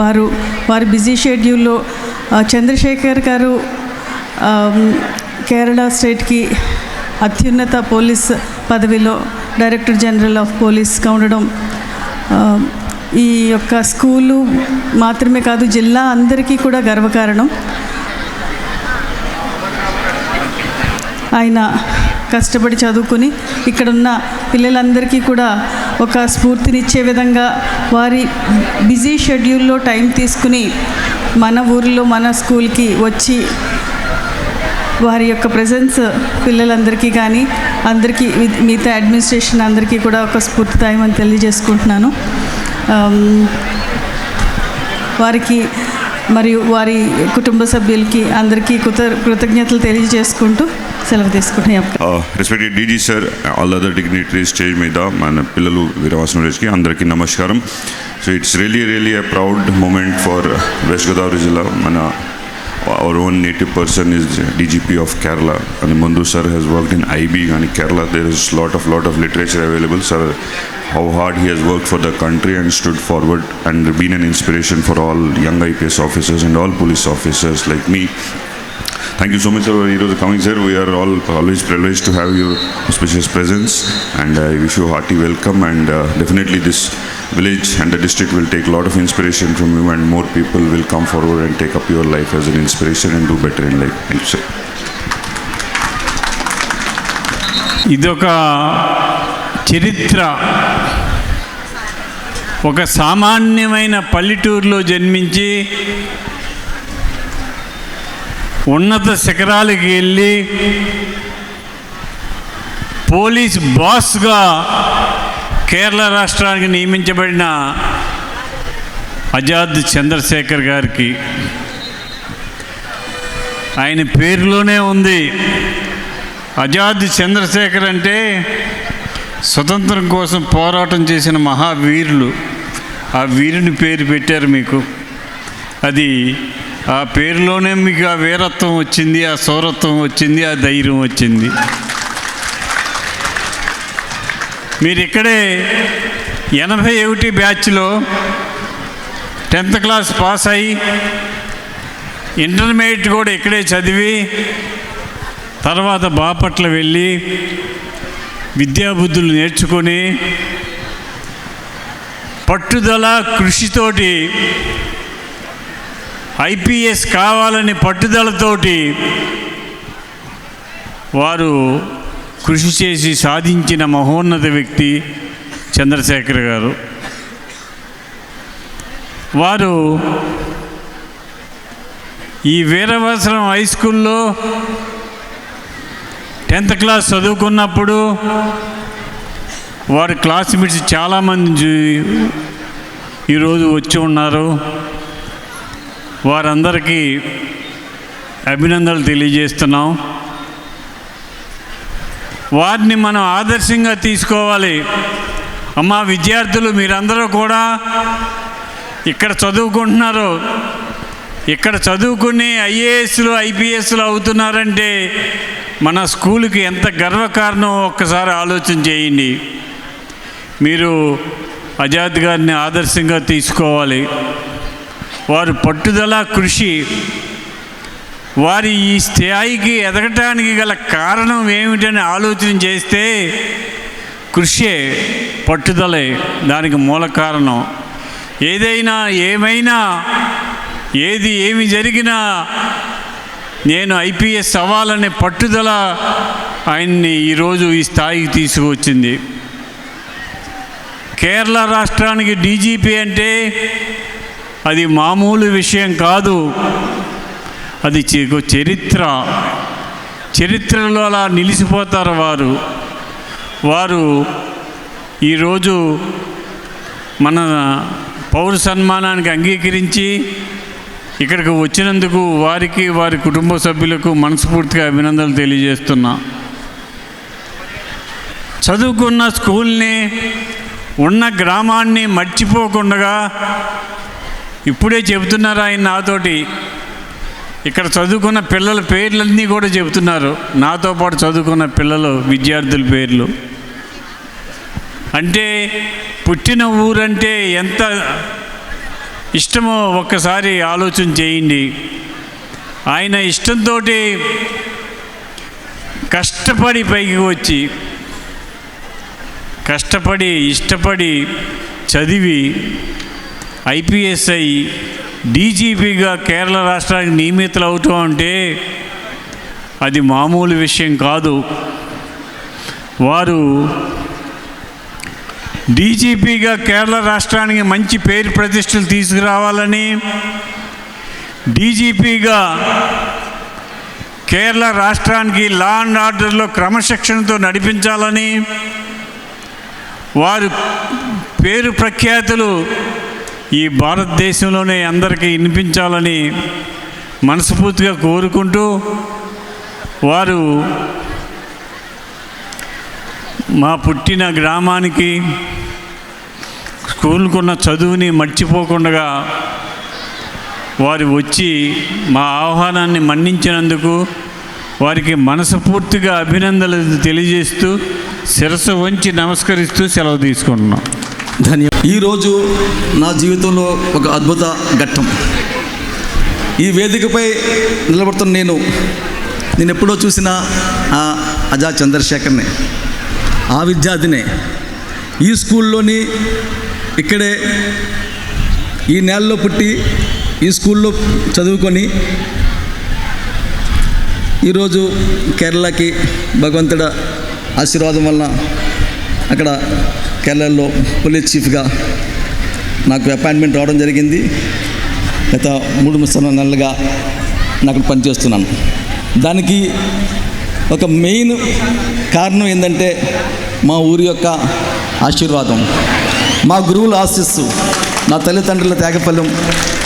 వారు వారి బిజీ షెడ్యూల్లో చంద్రశేఖర్ గారు కేరళ స్టేట్కి అత్యున్నత పోలీస్ పదవిలో డైరెక్టర్ జనరల్ ఆఫ్ పోలీస్గా ఉండడం ఈ యొక్క స్కూలు మాత్రమే కాదు జిల్లా అందరికీ కూడా గర్వకారణం. ఆయన కష్టపడి చదువుకుని ఇక్కడున్న పిల్లలందరికీ కూడా ఒక స్ఫూర్తినిచ్చే విధంగా వారి బిజీ షెడ్యూల్లో టైం తీసుకుని మన ఊరిలో మన స్కూల్కి వచ్చి వారి యొక్క ప్రజెన్స్ పిల్లలందరికీ కానీ అందరికీ మిగతా అడ్మినిస్ట్రేషన్ అందరికీ కూడా ఒక స్ఫూర్తిదాయమని తెలియజేసుకుంటున్నాను. వారికి మరియు వారి కుటుంబ సభ్యులకి అందరికీ కృత కృతజ్ఞతలు తెలియజేసుకుంటూ సెలవు తీసుకుంటున్నాం respected DG sir all other dignitary stage మీద మన పిల్లలు వీరవాసన రోజుకి అందరికీ నమస్కారం. So it's really really a proud moment for west Godavari జిల్లా మన our own native person is DGP of Kerala అని ముందు sir he's worked in IB కానీ Kerala there is lot of lot of literature available sir how hard he he's work for the country and stood forward and been an inspiration for all young IPS officers and all police officers like me Thank you so much for heroes coming, sir. We are all always privileged to have your auspicious presence, and I wish you a hearty welcome. And uh, definitely, this village and the district will take a lot of inspiration from you, and more people will come forward and take up your life as an inspiration and do better in life. Thank you, sir. ఇదొక చరిత్ర ఒక సామాన్యమైన పల్లెటూరులో జన్మించి ఉన్నత శిఖరాలకి వెళ్ళి police బాస్గా Kerala రాష్ట్రానికి నియమించబడిన ఆజాద్ చంద్రశేఖర్ గారికి. ఆయన పేరులోనే ఉంది. ఆజాద్ చంద్రశేఖర్ అంటే స్వతంత్రం కోసం పోరాటం చేసిన మహావీరులు. ఆ వీరుని పేరు పెట్టారు మీకు. అది ఆ పేరులోనే మీకు ఆ వీరత్వం వచ్చింది ఆ సౌరత్వం వచ్చింది ఆ ధైర్యం వచ్చింది. మీరు ఇక్కడే ఎనభై ఒకటి బ్యాచ్లో టెన్త్ క్లాస్ పాస్ అయ్యి ఇంటర్మీడియట్ కూడా ఇక్కడే చదివి తర్వాత బాపట్ల వెళ్ళి విద్యాబుద్ధులు నేర్చుకొని పట్టుదల కృషితోటి ఐపీఎస్ కావాలని పట్టుదలతోటి వారు కృషి చేసి సాధించిన మహోన్నత వ్యక్తి చంద్రశేఖర్ గారు. వారు ఈ వీరవసరం హై స్కూల్లో టెన్త్ క్లాస్ చదువుకున్నప్పుడు వారి క్లాస్మేట్స్ చాలామంది ఈరోజు వచ్చి ఉన్నారు. వారందరికీ అభినందనలు తెలియజేస్తున్నాం. వారిని మనం ఆదర్శంగా తీసుకోవాలి. అమ్మా విద్యార్థులు మీరందరూ కూడా ఇక్కడ చదువుకుంటున్నారు. ఇక్కడ చదువుకుని ఐఏఎస్లు ఐపీఎస్లు అవుతున్నారంటే మన స్కూల్కి ఎంత గర్వకారణం ఒక్కసారి ఆలోచన చేయండి. మీరు ఆజాద్ గారిని ఆదర్శంగా తీసుకోవాలి. వారు పట్టుదల కృషి. వారి ఈ స్థాయికి ఎదగటానికి గల కారణం ఏమిటని ఆలోచన చేస్తే కృషే పట్టుదలే దానికి మూల కారణం. ఏదైనా ఏమైనా ఏది ఏమి జరిగినా నేను ఐపీఎస్ అవ్వాలనే పట్టుదల ఆయన్ని ఈరోజు ఈ స్థాయికి తీసుకువచ్చింది. కేరళ రాష్ట్రానికి డీజీపీ అంటే అది మామూలు విషయం కాదు. అది చరిత్ర. చరిత్రలో అలా నిలిచిపోతారు వారు. వారు ఈరోజు మన పౌర సన్మానానికి అంగీకరించి ఇక్కడికి వచ్చినందుకు వారికి వారి కుటుంబ సభ్యులకు మనస్ఫూర్తిగా అభినందనలు తెలియజేస్తున్నా. చదువుకున్న స్కూల్ని ఉన్న గ్రామాన్ని మర్చిపోకుండా ఇప్పుడే చెబుతున్నారు ఆయన నాతోటి. ఇక్కడ చదువుకున్న పిల్లల పేర్లన్నీ కూడా చెబుతున్నారు. నాతో పాటు చదువుకున్న పిల్లలు విద్యార్థుల పేర్లు. అంటే పుట్టిన ఊరంటే ఎంత ఇష్టమో ఒక్కసారి ఆలోచన చేయండి. ఆయన ఇష్టంతో కష్టపడి పైకి వచ్చి కష్టపడి ఇష్టపడి చదివి ఐపీఎస్ఐ డీజీపీగా కేరళ రాష్ట్రానికి నియమితులు అవుతూ అంటే అది మామూలు విషయం కాదు. వారు డీజీపీగా కేరళ రాష్ట్రానికి మంచి పేరు ప్రతిష్టలు తీసుకురావాలని డీజీపీగా కేరళ రాష్ట్రానికి లా అండ్ ఆర్డర్లో క్రమశిక్షణతో నడిపించాలని వారు పేరు ప్రఖ్యాతులు ఈ భారతదేశంలోనే అందరికీ వినిపించాలని మనస్ఫూర్తిగా కోరుకుంటూ వారు మా పుట్టిన గ్రామానికి స్కూల్కున్న చదువుని మర్చిపోకుండా వారు వచ్చి మా ఆహ్వానాన్ని మన్నించినందుకు వారికి మనస్ఫూర్తిగా అభినందనలు తెలియజేస్తూ శిరస్సు వంచి నమస్కరిస్తూ సెలవు తీసుకుంటున్నాం. ధన్య. ఈరోజు నా జీవితంలో ఒక అద్భుత ఘట్టం. ఈ వేదికపై నిలబడుతున్న నేను నేను ఎప్పుడో చూసిన ఆ అజా చంద్రశేఖర్ని ఆ విద్యార్థినే ఈ స్కూల్లోని ఇక్కడే ఈ నేలలో పుట్టి ఈ స్కూల్లో చదువుకొని ఈరోజు కేరళకి భగవంతుడ ఆశీర్వాదం వలన అక్కడ కేరళలో పోలీస్ చీఫ్గా నాకు అపాయింట్మెంట్ రావడం జరిగింది. గత మూడు ముసల నెలలుగా నాకు పనిచేస్తున్నాను. దానికి ఒక మెయిన్ కారణం ఏంటంటే మా ఊరి యొక్క ఆశీర్వాదం. మా గురువుల ఆశీస్సు నా తల్లిదండ్రుల త్యాగఫలం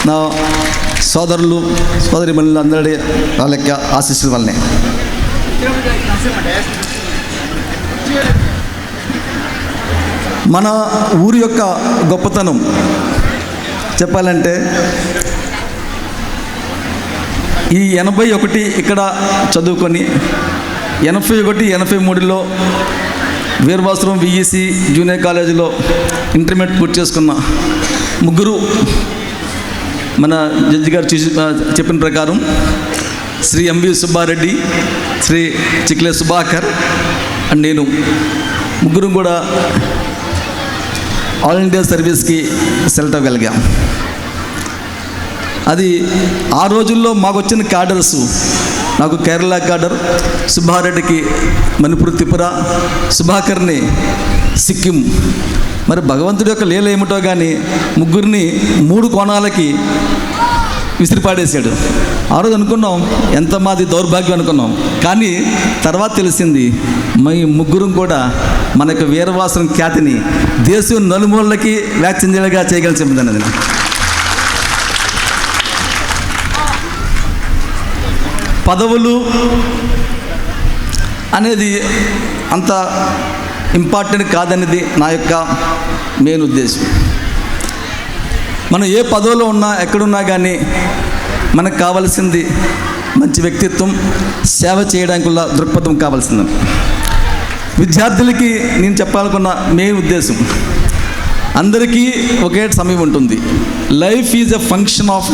నా సోదరులు సోదరిమణులు అందరి వాళ్ళ యొక్క ఆశీస్సుల వల్లనే. మన ఊరి యొక్క గొప్పతనం చెప్పాలంటే ఈ ఎనభై ఒకటి ఇక్కడ చదువుకొని ఎనభై ఒకటి ఎనభై మూడులో వీరవాసురం విఈసి జూనియర్ కాలేజీలో ఇంటర్మీడియట్ పూర్తి చేసుకున్న ముగ్గురు మన జడ్జి గారు చూసి చెప్పిన ప్రకారం శ్రీ ఎంవి సుబ్బారెడ్డి శ్రీ చిక్లే సుభాకర్ అండ్ నేను ముగ్గురు కూడా ఆల్ ఇండియా సర్వీస్కి సెలెక్ట్ అవ్వగలిగాం. అది ఆ రోజుల్లో మాకు వచ్చిన క్యాడర్స్ నాకు కేరళ క్యాడర్ సుబ్బారెడ్డికి మణిపూర్ త్రిపుర సుభాకర్ని సిక్కిం. మరి భగవంతుడి యొక్క లీల ఏమిటో కానీ ముగ్గురిని మూడు కోణాలకి విసిరిపాడేశాడు. ఆ రోజు అనుకున్నాం ఎంత మాది దౌర్భాగ్యం అనుకున్నాం. కానీ తర్వాత తెలిసింది మీ ముగ్గురం కూడా మన యొక్క వీరవాసం ఖ్యాతిని దేశం నలుమూలకి వ్యాక్సించేలాగా చేయగలిసింది అన్నది పదవులు అనేది అంత ఇంపార్టెంట్ కాదనేది నా యొక్క మెయిన్ ఉద్దేశం. మనం ఏ పదవిలో ఉన్నా ఎక్కడున్నా కానీ మనకు కావాల్సింది మంచి వ్యక్తిత్వం సేవ చేయడానికి దృక్పథం కావాల్సింది. విద్యార్థులకి నేను చెప్పాలనుకున్న మెయిన్ ఉద్దేశం అందరికీ ఒకే సమయం ఉంటుంది. Life is a function of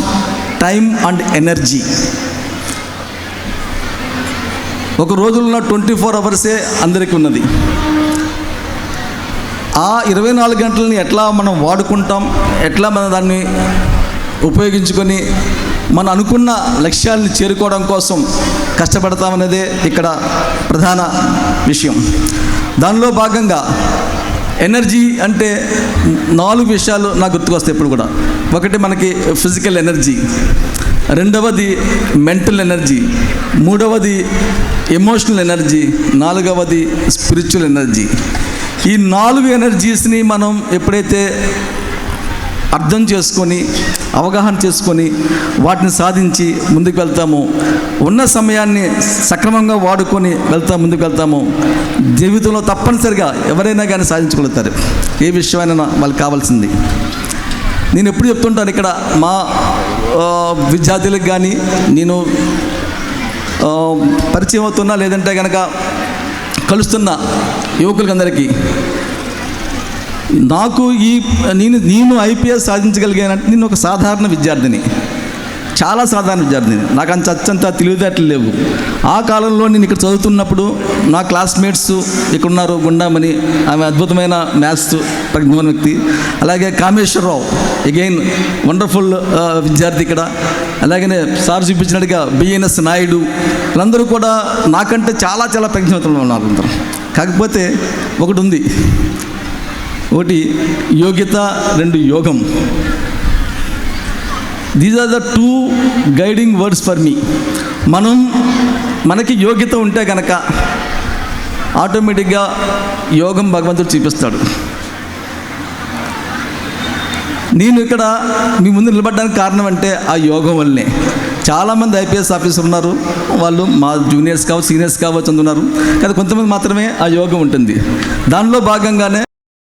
time and energy. ఒక రోజులో ట్వంటీ ఫోర్ అవర్సే అందరికీ ఉన్నది. ఆ ఇరవై నాలుగు గంటలని ఎట్లా మనం వాడుకుంటాం ఎట్లా మనం దాన్ని ఉపయోగించుకొని మనం అనుకున్న లక్ష్యాలను చేరుకోవడం కోసం కష్టపడతామనేదే ఇక్కడ ప్రధాన విషయం. దానిలో భాగంగా ఎనర్జీ అంటే నాలుగు విషయాలు నాకు గుర్తుకొస్తాయి ఇప్పుడు కూడా. ఒకటి మనకి ఫిజికల్ ఎనర్జీ రెండవది మెంటల్ ఎనర్జీ మూడవది ఎమోషనల్ ఎనర్జీ నాలుగవది స్పిరిచువల్ ఎనర్జీ. ఈ నాలుగు ఎనర్జీస్ని మనం ఎప్పుడైతే అర్థం చేసుకొని అవగాహన చేసుకొని వాటిని సాధించి ముందుకు వెళ్తాము. ఉన్న సమయాన్ని సక్రమంగా వాడుకొని వెళ్తా ముందుకు వెళ్తాము. జీవితంలో తప్పనిసరిగా ఎవరైనా కానీ సాధించగలుగుతారు. ఏ విషయమైనా వాళ్ళకి కావాల్సింది. నేను ఎప్పుడు చెప్తుంటాను ఇక్కడ మా విద్యార్థులకు కానీ నేను పరిచయం అవుతున్నా లేదంటే కనుక కలుస్తున్న యువకులకందరికీ. నాకు ఈ నేను నేను ఐపీఎస్ సాధించగలిగానంటే నేను ఒక సాధారణ విద్యార్థిని. చాలా సాధారణ విద్యార్థిని. నాకు అంత అత్యంత తెలివితేటలు లేవు. ఆ కాలంలో నేను ఇక్కడ చదువుతున్నప్పుడు నా క్లాస్మేట్స్ ఇక్కడ ఉన్నారు ఆమె అద్భుతమైన మ్యాథ్స్ ప్రజ్ఞాన వ్యక్తి. అలాగే కామేశ్వరరావు అగైన్ వండర్ఫుల్ విద్యార్థి ఇక్కడ. అలాగనే సార్ చూపించినట్టుగా బిఎన్ఎస్ నాయుడు. వీళ్ళందరూ కూడా నాకంటే చాలా చాలా ప్రజ్ఞావంతులు ఉన్నారు అందరూ. కాకపోతే ఒకటి ఉంది. ఒకటి యోగ్యత రెండు యోగం. These are the two guiding words for me మనం మనకి యోగ్యత ఉంటే కనుక ఆటోమేటిక్గా యోగం భగవంతుడు చూపిస్తాడు. నేను ఇక్కడ మీ ముందు నిలబడడానికి కారణం అంటే ఆ యోగం వల్లనే. చాలామంది ఐపీఎస్ ఆఫీసర్ ఉన్నారు వాళ్ళు మా జూనియర్స్ కావచ్చు సీనియర్స్ కావచ్చు అందున్నారు కానీ కొంతమంది మాత్రమే ఆ యోగం ఉంటుంది. దానిలో భాగంగానే